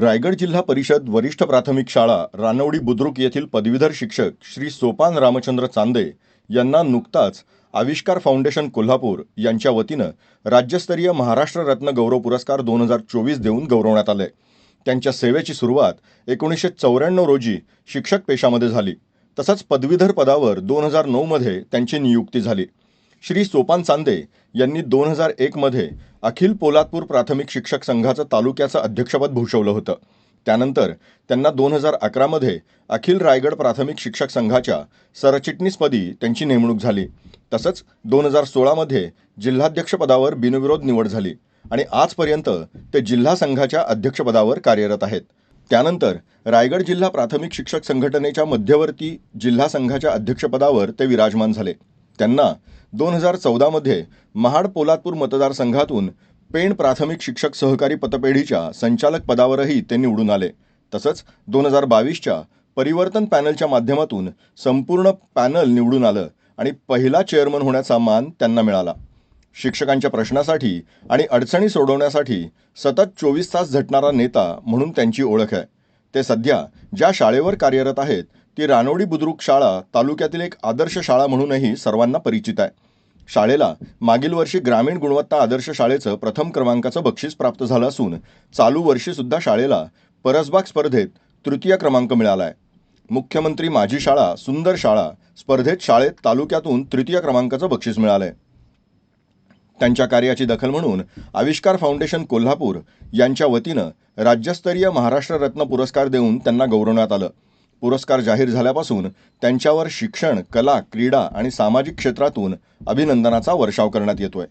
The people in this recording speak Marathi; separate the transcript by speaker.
Speaker 1: रायगड जिल्हा परिषद वरिष्ठ प्राथमिक शाळा रानवडी बुद्रुक येथील पदवीधर शिक्षक श्री सोपान रामचंद्र चांदे यांना नुकताच आविष्कार फाउंडेशन कोल्हापूर यांच्या वतीनं राज्यस्तरीय महाराष्ट्र रत्न गौरव पुरस्कार दोन हजार चोवीस देऊन गौरवण्यात आले. त्यांच्या सेवेची सुरुवात एकोणीसशे चौऱ्याण्णव रोजी शिक्षक पेशामध्ये झाली. तसंच पदवीधर पदावर दोन हजार नऊमध्ये त्यांची नियुक्ती झाली. श्री सोपान चांदे यांनी दोन हजार एकमध्ये अखिल पोलादपूर प्राथमिक शिक्षक संघाचं तालुक्याचं अध्यक्षपद भूषवलं होतं. त्यानंतर त्यांना दोन हजार अकरामध्ये अखिल रायगड प्राथमिक शिक्षक संघाच्या सरचिटणीसपदी त्यांची नेमणूक झाली. तसंच दोन हजार सोळामध्ये जिल्हाध्यक्षपदावर बिनविरोध निवड झाली आणि आजपर्यंत ते जिल्हा संघाच्या अध्यक्षपदावर कार्यरत आहेत. त्यानंतर रायगड जिल्हा प्राथमिक शिक्षक संघटनेच्या मध्यवर्ती जिल्हा संघाच्या अध्यक्षपदावर ते विराजमान झाले. त्यांना दोन हजार चौदामध्ये महाड पोलादपूर मतदारसंघातून पेण प्राथमिक शिक्षक सहकारी पतपेढीच्या संचालक पदावरही ते निवडून आले. तसंच दोन हजार बावीसच्या परिवर्तन पॅनलच्या माध्यमातून संपूर्ण पॅनल निवडून आलं आणि पहिला चेअरमन होण्याचा मान त्यांना मिळाला. शिक्षकांच्या प्रश्नासाठी आणि अडचणी सोडवण्यासाठी सतत चोवीस तास झटणारा नेता म्हणून त्यांची ओळख आहे. ते सध्या ज्या शाळेवर कार्यरत आहेत ती रानोडी बुद्रुक शाळा तालुक्यातील एक आदर्श शाळा म्हणूनही सर्वांना परिचित आहे. शाळेला मागील वर्षी ग्रामीण गुणवत्ता आदर्श शाळेचं प्रथम क्रमांकाचं बक्षीस प्राप्त झालं असून चालू वर्षीसुद्धा शाळेला परसबाग स्पर्धेत तृतीय क्रमांक मिळाला आहे. मुख्यमंत्री माझी शाळा सुंदर शाळा स्पर्धेत शाळेत तालुक्यातून तृतीय क्रमांकाचं बक्षीस मिळालं आहे. त्यांच्या कार्याची दखल म्हणून आविष्कार फाउंडेशन कोल्हापूर यांच्या वतीनं राज्यस्तरीय महाराष्ट्र रत्न पुरस्कार देऊन त्यांना गौरवण्यात आलं. पुरस्कार जाहीर झाल्यापासून त्यांच्यावर शिक्षण कला क्रीडा आणि सामाजिक क्षेत्रातून अभिनंदनाचा वर्षाव करण्यात येतोय.